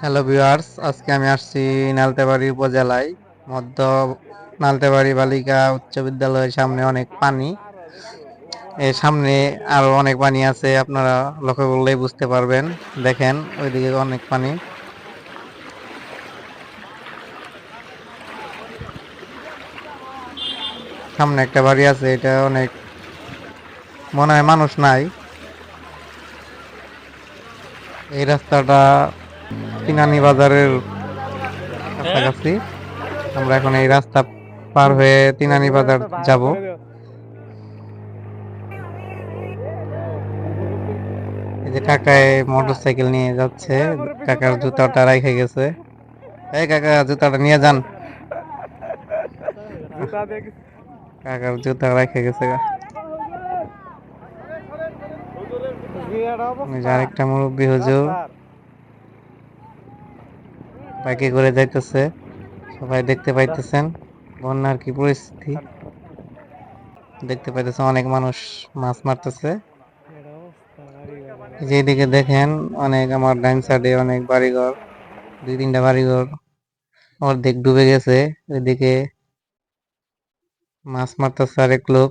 Hello viewers আজকে আমি আসছি নালতেবাড়ি উপজেলায়। মধ্য নালতেবাড়ি বালিকা উচ্চ বিদ্যালয়ের সামনে অনেক পানি। এর সামনে আরও অনেক পানি আছে, আপনারা লক্ষ্য করলেই বুঝতে পারবেন। দেখেন, ওইদিকে অনেক পানি। সামনে একটা বাড়ি আছে, এটা অনেক মনে হয় মানুষ নাই। এই রাস্তাটা কিনানি বাজারের কাছাকাছি। আমরা এখন এই রাস্তা পার হয়ে তিনানি বাজার যাব। এই যে কাকায় মোটর সাইকেল নিয়ে যাচ্ছে। কাকার জুতাটা রাইখে গেছে। এই কাকা, জুতাটা নিয়ে যান। কাকার জুতা রাইখে গেছে আরেকটা মুরব্বী হুজুর। বাইকে করে যাইতেছে। সবাই দেখতে পাইতেছেন, বন্যার কি পরিস্থিতি? দেখতে পাইতেছে অনেক মানুষ মাছ মারতেছে। যেদিকে দেখেন, অনেক আমার ডাইন সাইডে অনেক বাড়িঘর, দুই তিনটা বাড়িঘর, অর্ধেক ডুবে গেছে। এদিকে মাছ মারতেছে আরেক লোক।